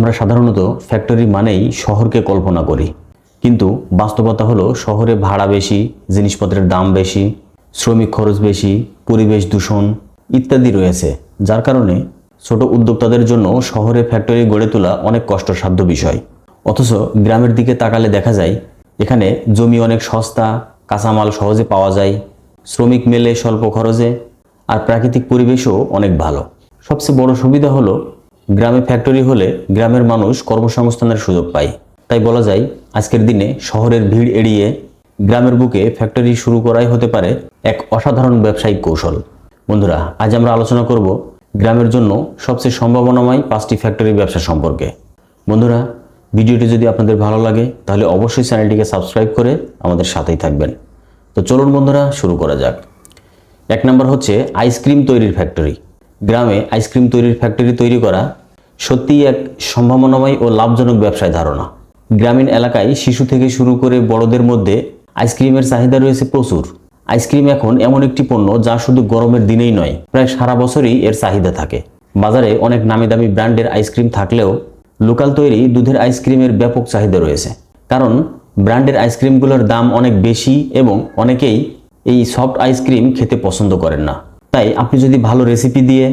আমরা সাধারণত ফ্যাক্টরি মানেই শহরকে কল্পনা করি। কিন্তু বাস্তবতা হলো শহরে ভাড়া বেশি, জিনিসপত্রের দাম বেশি, শ্রমিক খরচ বেশি, পরিবেশ দূষণ ইত্যাদি রয়েছে, যার কারণে ছোট উদ্যোক্তাদের জন্য শহরে ফ্যাক্টরি গড়ে তোলা অনেক কষ্টসাধ্য বিষয়। অথচ গ্রামের দিকে তাকালে দেখা যায়, এখানে জমি অনেক সস্তা, কাঁচামাল সহজে পাওয়া যায়, শ্রমিক মেলে স্বল্প খরচে, আর প্রাকৃতিক পরিবেশও অনেক ভালো। সবচেয়ে বড় সুবিধা হলো গ্রামে ফ্যাক্টরি হলে গ্রামের মানুষ কর্মসংস্থানের সুযোগ পায়। তাই বলা যায়, আজকের দিনে শহরের ভিড় এড়িয়ে গ্রামের বুকে ফ্যাক্টরি শুরু করাই হতে পারে এক অসাধারণ ব্যবসায়িক কৌশল। বন্ধুরা, আজ আমরা আলোচনা করব গ্রামের জন্য সবচেয়ে সম্ভাবনাময় পাঁচটি ফ্যাক্টরি ব্যবসা সম্পর্কে। বন্ধুরা, ভিডিওটি যদি আপনাদের ভালো লাগে, তাহলে অবশ্যই চ্যানেলটিকে সাবস্ক্রাইব করে আমাদের সাথেই থাকবেন। তো চলুন বন্ধুরা, শুরু করা যাক। এক নম্বর হচ্ছে আইসক্রিম তৈরির ফ্যাক্টরি। গ্রামে আইসক্রিম তৈরির ফ্যাক্টরি তৈরি করা সত্যিই এক সম্ভাবনাময় ও লাভজনক ব্যবসায় ধারণা। গ্রামীণ এলাকায় শিশু থেকে শুরু করে বড়দের মধ্যে আইসক্রিমের চাহিদা রয়েছে প্রচুর। আইসক্রিম এখন এমন একটি পণ্য যা শুধু গরমের দিনেই নয়, প্রায় সারা বছরই এর চাহিদা থাকে। বাজারে অনেক নামি দামি ব্র্যান্ডের আইসক্রিম থাকলেও লোকাল তৈরি দুধের আইসক্রিমের ব্যাপক চাহিদা রয়েছে। কারণ ব্র্যান্ডের আইসক্রিমগুলোর দাম অনেক বেশি এবং অনেকেই এই সফট আইসক্রিম খেতে পছন্দ করেন না। তাই আপনি যদি ভালো রেসিপি দিয়ে,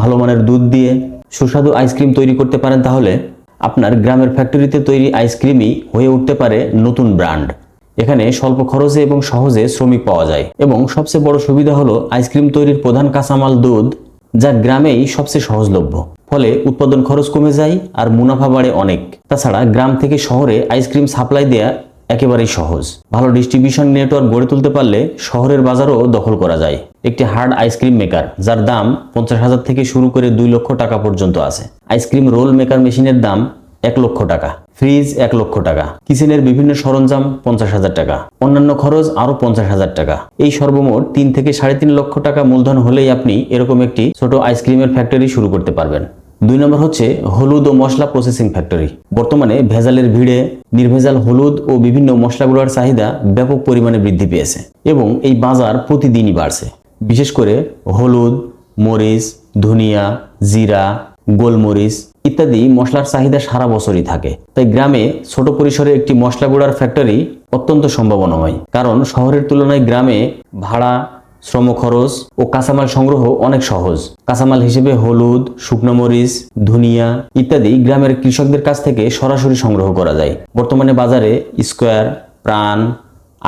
ভালো মানের দুধ দিয়ে সুস্বাদু আইসক্রিম তৈরি করতে পারেন তাহলে আপনার গ্রামের ফ্যাক্টরিতে তৈরি আইসক্রিমই হয়ে উঠতে পারে নতুন ব্র্যান্ড এখানে স্বল্প খরচে এবং সহজে শ্রমিক পাওয়া যায়। এবং সবচেয়ে বড় সুবিধা হলো আইসক্রিম তৈরির প্রধান কাঁচামাল দুধ, যা গ্রামেই সবচেয়ে সহজলভ্য। ফলে উৎপাদন খরচ কমে যায় আর মুনাফা বাড়ে অনেক। তাছাড়া গ্রাম থেকে শহরে আইসক্রিম সাপ্লাই দেয়া একেবারেই সহজ। ভালো ডিস্ট্রিবিউশন নেটওয়ার্ক গড়ে তুলতে পারলে শহরের বাজারও দখল করা যায়। একটি হার্ড আইসক্রিম মেকার যার দাম পঞ্চাশ হাজার থেকে শুরু করে দুই লক্ষ টাকা পর্যন্ত আছে। আইসক্রিম রোল মেকার মেশিনের দাম এক লক্ষ টাকা ফ্রিজ এক লক্ষ টাকা কিচেনের বিভিন্ন সরঞ্জাম পঞ্চাশ হাজার টাকা, অন্যান্য খরচ আরও পঞ্চাশ হাজার টাকা। এই সর্বমোট তিন থেকে সাড়ে তিন লক্ষ টাকা মূলধন হলেই আপনি এরকম একটি ছোট আইসক্রিমের ফ্যাক্টরি শুরু করতে পারবেন। দুই নম্বর হচ্ছে হলুদ ও মশলা প্রসেসিং ফ্যাক্টরি বর্তমানে ভেজালের ভিড়ে নির্ভেজাল হলুদ ও বিভিন্ন মশলাগুলোর চাহিদা ব্যাপক পরিমাণে বৃদ্ধি পেয়েছে এবং এই বাজার প্রতিদিনই বাড়ছে। বিশেষ করে হলুদ, মরিচ, ধনিয়া, জিরা, গোলমরিচ ইত্যাদি মশলার চাহিদা সারা বছরই থাকে। তাই গ্রামে ছোট পরিসরে একটি মশলা গুঁড়ার ফ্যাক্টরি অত্যন্ত সম্ভাবনাময়। কারণ শহরের তুলনায় গ্রামে ভাড়া শ্রম খরচ ও কাঁচামাল সংগ্রহ অনেক সহজ। কাঁচামাল হিসেবে হলুদ, শুকনো মরিচ, ধুনিয়া ইত্যাদি গ্রামের কৃষকদের কাছ থেকে সরাসরি সংগ্রহ করা যায়। বর্তমানে বাজারে স্কোয়ার, প্রাণ,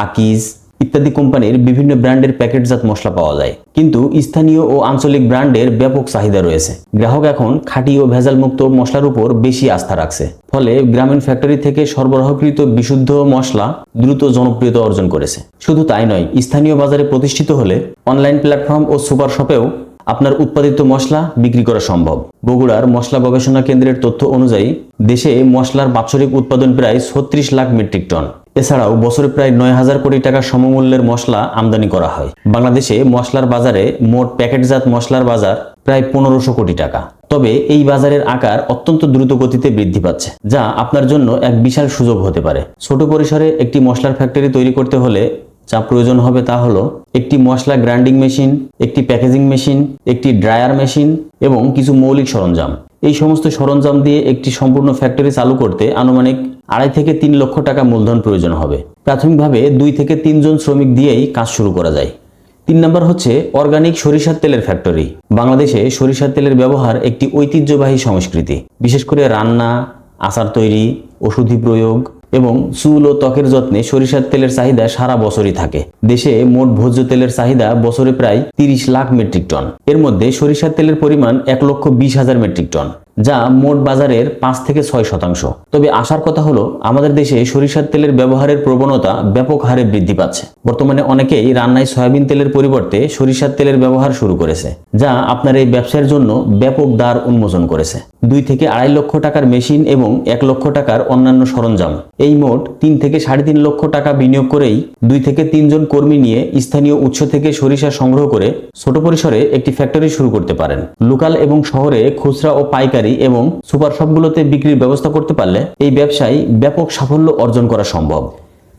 আকিজ ইত্যাদি কোম্পানির বিভিন্ন ব্র্যান্ডের প্যাকেটজাত মশলা পাওয়া যায়। কিন্তু স্থানীয় ও আঞ্চলিক ব্র্যান্ডের ব্যাপক চাহিদা রয়েছে। গ্রাহক এখন খাঁটি ও ভেজালমুক্ত মশলার উপর বেশি আস্থা রাখছে। ফলে গ্রামীণ ফ্যাক্টরি থেকে সরবরাহকৃত বিশুদ্ধ মশলা দ্রুত জনপ্রিয়তা অর্জন করেছে। শুধু তাই নয়, স্থানীয় বাজারে প্রতিষ্ঠিত হলে অনলাইন প্ল্যাটফর্ম ও সুপার শপেও আপনার উৎপাদিত মশলা বিক্রি করা সম্ভব। বগুড়ার মশলা গবেষণা কেন্দ্রের তথ্য অনুযায়ী দেশে মশলার বাৎসরিক উৎপাদন প্রায় ছত্রিশ লাখ মেট্রিক টন। এছাড়াও বছরে প্রায় নয় হাজার কোটি টাকা সমমূল্যের মশলা আমদানি করা হয়। বাংলাদেশে মশলার বাজারে মোট প্যাকেটজাত মশলার বাজার প্রায় পনেরোশো কোটি টাকা। তবে এই বাজারের আকার অত্যন্ত দ্রুত গতিতে বৃদ্ধি পাচ্ছে, যা আপনার জন্য এক বিশাল সুযোগ হতে পারে। ছোট পরিসরে একটি মশলার ফ্যাক্টরি তৈরি করতে হলে যা প্রয়োজন হবে তা হলো একটি মশলা গ্রাইন্ডিং মেশিন, একটি প্যাকেজিং মেশিন, একটি ড্রায়ার মেশিন এবং কিছু মৌলিক সরঞ্জাম। এই সমস্ত সরঞ্জাম দিয়ে একটি সম্পূর্ণ ফ্যাক্টরি চালু করতে আনুমানিক আড়াই থেকে তিন লক্ষ টাকা মূলধন প্রয়োজন হবে। প্রাথমিকভাবে দুই থেকে তিনজন শ্রমিক দিয়েই কাজ শুরু করা যায়। তিন নম্বর হচ্ছে অর্গানিক সরিষার তেলের ফ্যাক্টরি বাংলাদেশে সরিষার তেলের ব্যবহার একটি ঐতিহ্যবাহী সংস্কৃতি। বিশেষ করে রান্না, আচার তৈরি, ওষুধি প্রয়োগ এবং চুল ও ত্বকের যত্নে সরিষার তেলের চাহিদা সারা বছরই থাকে। দেশে মোট ভোজ্য তেলের চাহিদা বছরে প্রায় তিরিশ লাখ মেট্রিক টন। এর মধ্যে সরিষার তেলের পরিমাণ এক লক্ষ বিশ হাজার মেট্রিক টন। যা মোট বাজারের পাঁচ থেকে ছয় শতাংশ। তবে আসার কথা হলো, আমাদের দেশে সরিষার তেলের ব্যবহারের প্রবণতা ব্যাপক হারে বৃদ্ধি পাচ্ছে। বর্তমানে অনেকেই রান্নায় সয়াবিন তেলের পরিবর্তে সরিষার তেলের ব্যবহার শুরু করেছে, যা আপনার এই ব্যবসার জন্য ব্যাপক দ্বার উন্মোচন করেছে। দুই থেকে আড়াই লক্ষ টাকার মেশিন এবং এক লক্ষ টাকার অন্যান্য সরঞ্জাম। এই মোট তিন থেকে সাড়ে তিন লক্ষ টাকা বিনিয়োগ করেই দুই থেকে তিনজন কর্মী নিয়ে স্থানীয় উৎস থেকে সরিষা সংগ্রহ করে ছোট পরিসরে একটি ফ্যাক্টরি শুরু করতে পারেন। লোকাল এবং শহরে খুচরা ও পাইকারি এবং সুপার শপগুলোতে বিক্রির ব্যবস্থা করতে পারলে এই ব্যবসায় ব্যাপক সাফল্য অর্জন করা সম্ভব।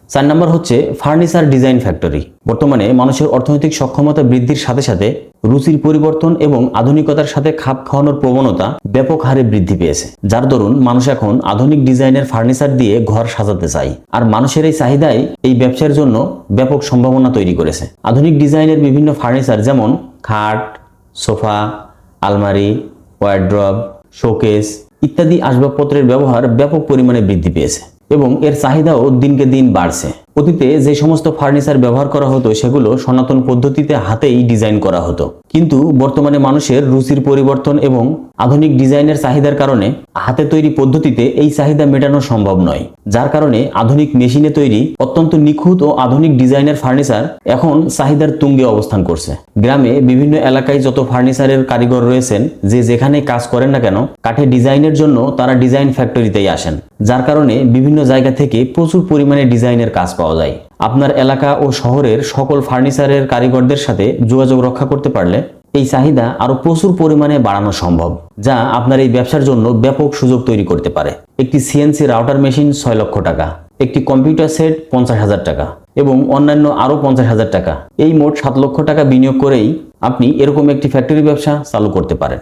চার নম্বর হচ্ছে ফার্নিচার ডিজাইন ফ্যাক্টরি। বর্তমানে মানুষের অর্থনৈতিক সক্ষমতা বৃদ্ধির সাথে সাথে রুচির পরিবর্তন এবং আধুনিকতার সাথে খাপ খাওয়ানোর প্রবণতা ব্যাপক হারে বৃদ্ধি পেয়েছে। যার দরুন মানুষ এখন আধুনিক ডিজাইনের ফার্নিচার দিয়ে ঘর সাজাতে চায়। আর মানুষের এই চাহিদাই এই ব্যবসার জন্য ব্যাপক সম্ভাবনা তৈরি করেছে। আধুনিক ডিজাইনের বিভিন্ন ফার্নিচার যেমন খাট, সোফা, আলমারি, ওয়ার্ড্রব শোকেস ইত্যাদি আসবাবপত্রের ব্যবহার ব্যাপক পরিমাণে বৃদ্ধি পেয়েছে এবং এর চাহিদাও দিনকে দিন বাড়ছে। অতীতে যে সমস্ত ফার্নিচার ব্যবহার করা হতো, সেগুলো সনাতন পদ্ধতিতে হাতেই ডিজাইন করা হতো। কিন্তু বর্তমানে মানুষের রুচির পরিবর্তন এবং আধুনিক ডিজাইনের চাহিদার কারণে হাতে তৈরি পদ্ধতিতে এই চাহিদা মেটানো সম্ভব নয়, যার কারণে আধুনিক মেশিনে তৈরি অত্যন্ত নিখুঁত ও আধুনিক ডিজাইনের ফার্নিচার এখন চাহিদার তুঙ্গে অবস্থান করছে। গ্রামে বিভিন্ন এলাকায় যত ফার্নিচারের কারিগর রয়েছেন, যে যেখানে কাজ করেন না কেন কাঠে ডিজাইনের জন্য তারা ডিজাইন ফ্যাক্টরিতেই আসেন, যার কারণে বিভিন্ন জায়গা থেকে প্রচুর পরিমাণে ডিজাইনের কাজ পাওয়া যায়। আপনার এলাকা ও শহরের সকল ফার্নিচারের কারিগরদের সাথে যোগাযোগ রক্ষা করতে পারলে এই চাহিদা আরও প্রচুর পরিমাণে বাড়ানো সম্ভব, যা আপনার এই ব্যবসার জন্য ব্যাপক সুযোগ তৈরি করতে পারে। একটি সিএনসি রাউটার মেশিন ছয় লক্ষ টাকা, একটি কম্পিউটার সেট পঞ্চাশ হাজার টাকা এবং অন্যান্য আরও পঞ্চাশ হাজার টাকা। এই মোট সাত লক্ষ টাকা বিনিয়োগ করেই আপনি এরকম একটি ফ্যাক্টরি ব্যবসা চালু করতে পারেন।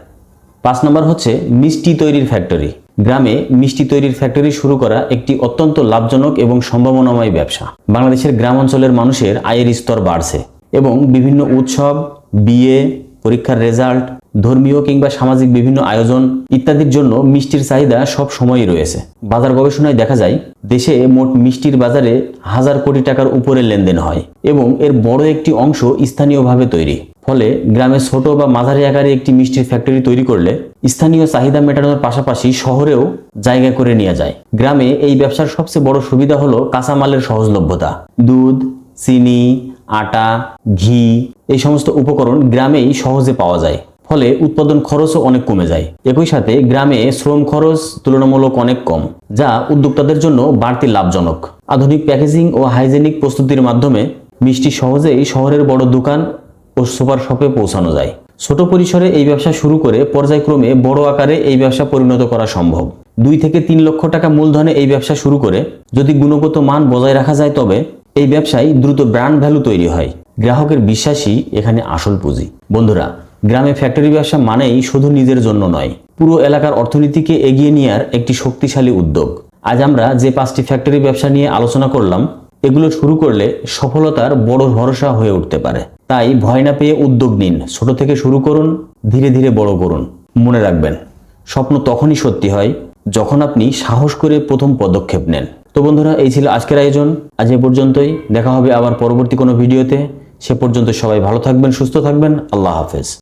পাঁচ নম্বর হচ্ছে মিষ্টি তৈরির ফ্যাক্টরি গ্রামে মিষ্টি তৈরির ফ্যাক্টরি শুরু করা একটি অত্যন্ত লাভজনক এবং সম্ভাবনাময় ব্যবসা। বাংলাদেশের গ্রাম অঞ্চলের মানুষের আয়ের স্তর বাড়ছে এবং বিভিন্ন উৎসব, বিয়ে, পরীক্ষার রেজাল্ট ধর্মীয় কিংবা সামাজিক বিভিন্ন আয়োজন ইত্যাদির জন্য মিষ্টির চাহিদা সব সময়ই রয়েছে। বাজার গবেষণায় দেখা যায়, দেশে মোট মিষ্টির বাজারে হাজার কোটি টাকার উপরে লেনদেন হয় এবং এর বড় একটি অংশ স্থানীয়ভাবে তৈরি। ফলে গ্রামে ছোট বা মাঝারি আকারে একটি মিষ্টির ফ্যাক্টরি তৈরি করলে স্থানীয় চাহিদা মেটানোর পাশাপাশি শহরেও জায়গা করে নেওয়া যায়। গ্রামে এই ব্যবসার সবচেয়ে বড় সুবিধা হলো কাঁচামালের সহজলভ্যতা। দুধ, চিনি, আটা, ঘি এই সমস্ত উপকরণ গ্রামেই সহজে পাওয়া যায়। ফলে উৎপাদন খরচও অনেক কমে যায়। একই সাথে গ্রামে শ্রম খরচ তুলনামূলক অনেক কম, যা উদ্যোক্তাদের জন্য বাড়তি লাভজনক। আধুনিক প্যাকেজিং ও হাইজেনিক প্রস্তুতির মাধ্যমে মিষ্টি সহজেই শহরের বড় দোকান ও সুপার শপে পৌঁছানো যায়। ছোট পরিসরে এই ব্যবসা শুরু করে পর্যায়ক্রমে বড় আকারে এই ব্যবসা পরিণত করা সম্ভব। দুই থেকে তিন লক্ষ টাকা মূলধনে এই ব্যবসা শুরু করে যদি গুণগত মান বজায় রাখা যায় তবে এই ব্যবসায় দ্রুত ব্র্যান্ড ভ্যালু তৈরি হয়। গ্রাহকের বিশ্বাসই এখানে আসল পুঁজি। বন্ধুরা গ্রামে ফ্যাক্টরি ব্যবসা মানেই শুধু নিজের জন্য নয়। পুরো এলাকার অর্থনীতিকে এগিয়ে নেওয়ার একটি শক্তিশালী উদ্যোগ। আজ আমরা যে পাঁচটি ফ্যাক্টরি ব্যবসা নিয়ে আলোচনা করলাম, এগুলো শুরু করলে সফলতার বড় ভরসা হয়ে উঠতে পারে। তাই ভয় না পেয়ে উদ্যোগ নিন, ছোট থেকে শুরু করুন, ধীরে ধীরে বড় করুন। মনে রাখবেন, স্বপ্ন তখনই সত্যি হয় যখন আপনি সাহস করে প্রথম পদক্ষেপ নেন। তো বন্ধুরা, এই ছিল আজকের আয়োজন। আজ এ পর্যন্তই। দেখা হবে আবার পরবর্তী কোনো ভিডিওতে। সে পর্যন্ত সবাই ভালো থাকবেন, সুস্থ থাকবেন। আল্লাহ হাফেজ।